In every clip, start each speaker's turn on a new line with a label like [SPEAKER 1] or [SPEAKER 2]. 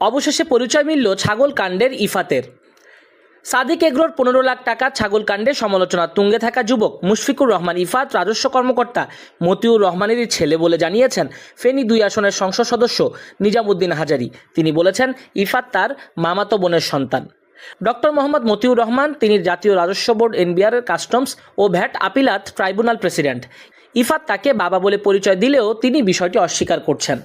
[SPEAKER 1] অবশেষে পরিচয় মিলল ছাগল কাণ্ডের ইফাতের। সাদিক এগ্রোর পনেরো লাখ টাকা ছাগল কাণ্ডে সমালোচনা। তুঙ্গে থাকা যুবক মুশফিকুর রহমান ইফাত, রাজস্ব কর্মকর্তা মতিউর রহমানেরই ছেলে বলে জানিয়েছেন ফেনী দুই আসনের সংসদ সদস্য নিজামুদ্দিন হাজারি। তিনি বলেছেন, ইফাত তার মামাতো বোনের সন্তান। ডক্টর মোহাম্মদ মতিউর রহমান, তিনি জাতীয় রাজস্ব বোর্ড, এনবিআর কাস্টমস ও VAT appellate tribunal president. Ifat তাকে বাবা বলে পরিচয় দিলেও তিনি বিষয়টি অস্বীকার করছেন।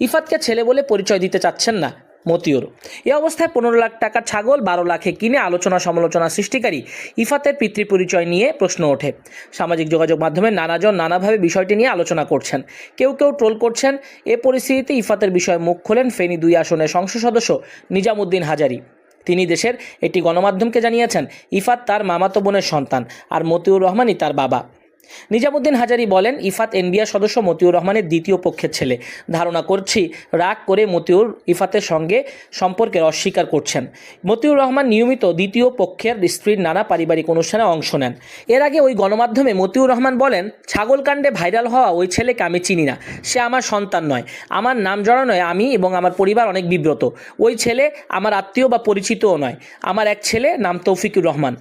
[SPEAKER 1] ইফাতকে ছেলে বলে পরিচয় দিতে চাচ্ছেন না। মতিউর। এ অবস্থায় পনেরো লাখ টাকা ছাগল, বারো লাখে কিনে আলোচনা সমালোচনা সৃষ্টিকারী ইফাতের পিতৃ পরিচয় নিয়ে প্রশ্ন ওঠে। সামাজিক যোগাযোগ মাধ্যমে নানাজন নানাভাবে বিষয়টি নিয়ে আলোচনা করছেন। কেউ কেউ ট্রোল করছেন, এ পরিস্থিতিতে ইফাতের বিষয়ে মুখ খোলেন ফেনী দুই আসনের সংসদ সদস্য নিজামুদ্দিন হাজারি। তিনি দেশের একটি গণমাধ্যমকে জানিয়েছেন, ইফাত তার মামাতো বোনের সন্তান আর মতিউর রহমানই তার বাবা। নিজামুদ্দিন হাজারি বলেন, ইফাত এনবিআর সদস্য মতিউর রহমানের দ্বিতীয় পক্ষের ছেলে। ধারণা করছি, রাগ করে মতিউর ইফাতের সঙ্গে সম্পর্কের অস্বীকার করছেন। মতিউর রহমান নিয়মিত দ্বিতীয় পক্ষের স্ত্রীর নানা পারিবারিক অনুষ্ঠানে অংশ নেন। এর আগে ওই গণমাধ্যমে মতিউর রহমান বলেন, ছাগলকাণ্ডে ভাইরাল হওয়া ওই ছেলেকে আমি চিনি না। সে আমার সন্তান নয়। আমার নাম জড়ানোয় আমি এবং আমার পরিবার অনেক বিব্রত। ওই ছেলে আমার আত্মীয় বা পরিচিতও নয়। আমার এক ছেলে নাম তৌফিকুর রহমান।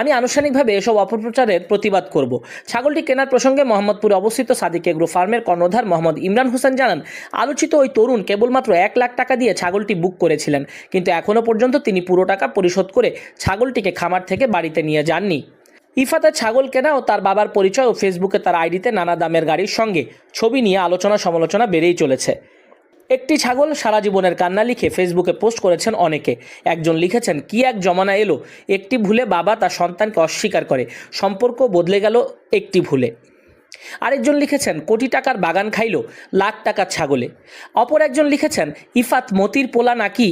[SPEAKER 1] আমি আনুষ্ঠানিকভাবে এসব অপপ্রচারের প্রতিবাদ করব। ছাগলটি কেনার প্রসঙ্গে মোহাম্মদপুরে অবস্থিত সাদিক এগ্রো ফার্মের কর্ণধার মোহাম্মদ ইমরান হোসেন জানান, আলোচিত ওই তরুণ কেবলমাত্র এক লাখ টাকা দিয়ে ছাগলটি বুক করেছিলেন, কিন্তু এখনও পর্যন্ত তিনি পুরো টাকা পরিশোধ করে ছাগলটিকে খামার থেকে বাড়িতে নিয়ে যাননি। ইফাতের ছাগল কেনা ও তার বাবার পরিচয় ও ফেসবুকে তার আইডিতে নানা দামের গাড়ির সঙ্গে ছবি নিয়ে আলোচনা সমালোচনা বেড়েই চলেছে। একটি ছাগল সারা জীবনের কান্না লিখে ফেসবুকে পোস্ট করেছেন অনেকে। একজন লিখেছেন, কি এক জমানা এলো? একটি ভুলে বাবা তার সন্তানকে অস্বীকার করে। সম্পর্ক বদলে গেল একটি ভুলে। আরেকজন লিখেছেন, কোটি টাকার বাগান খাইল, লাখ টাকার ছাগলে। অপর একজন লিখেছেন, ইফাত মতির পোলা নাকি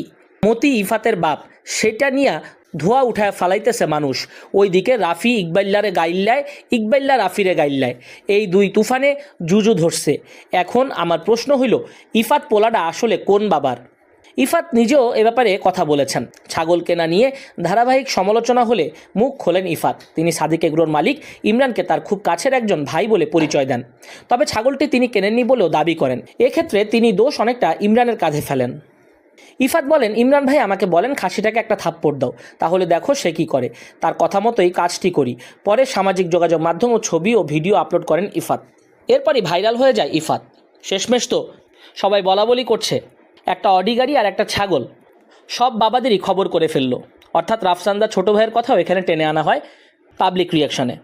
[SPEAKER 1] মতি ইফাতের বাপ, সেটা নিয়ে ধোয়া উঠায় ফালাইতেছে মানুষ। ওইদিকে রাফি ইকবাল্লারে গাইল্লায় ইকবাল্লা রাফিরে গাইল্লায়। এই দুই তুফানে জুজু ধরছে। এখন আমার প্রশ্ন হইল, ইফাত পোলাটা আসলে কোন বাবার? ইফাত নিজেও এ ব্যাপারে কথা বলেছেন। ছাগল কেনা নিয়ে ধারাবাহিক সমালোচনা হলে মুখ খোলেন ইফাত। তিনি সাদিক এগ্রোর মালিক, ইমরানকে তার খুব কাছের একজন ভাই বলে পরিচয় দেন। তবে ছাগলটি তিনি কেনেননি বলেও দাবি করেন। এক্ষেত্রে তিনি দোষ অনেকটা ইমরানের কাঁধে ফেলেন। ইফাত বলেন, ইমরান ভাই, আমাকে বলেন, খাসিটাকে একটা থাপ্পড় দাও। তাহলে দেখো সে কি করে। তার কথা মতোই কাজটি করি। পরে সামাজিক যোগাযোগ মাধ্যম ও ছবি ও ভিডিও আপলোড করেন ইফাত। এরপরই ভাইরাল হয়ে যায় ইফাত। শেষমেশ তো সবাই বলা বলি করছে, একটা অডি গাড়ি আর একটা ছাগল। সব বাবাদেরই খবর করে ফেলল। অর্থাৎ রাফসান্দা ছোট ভাইয়ের কথাও এখানে টেনে আনা হয় পাবলিক রিয়াকশনে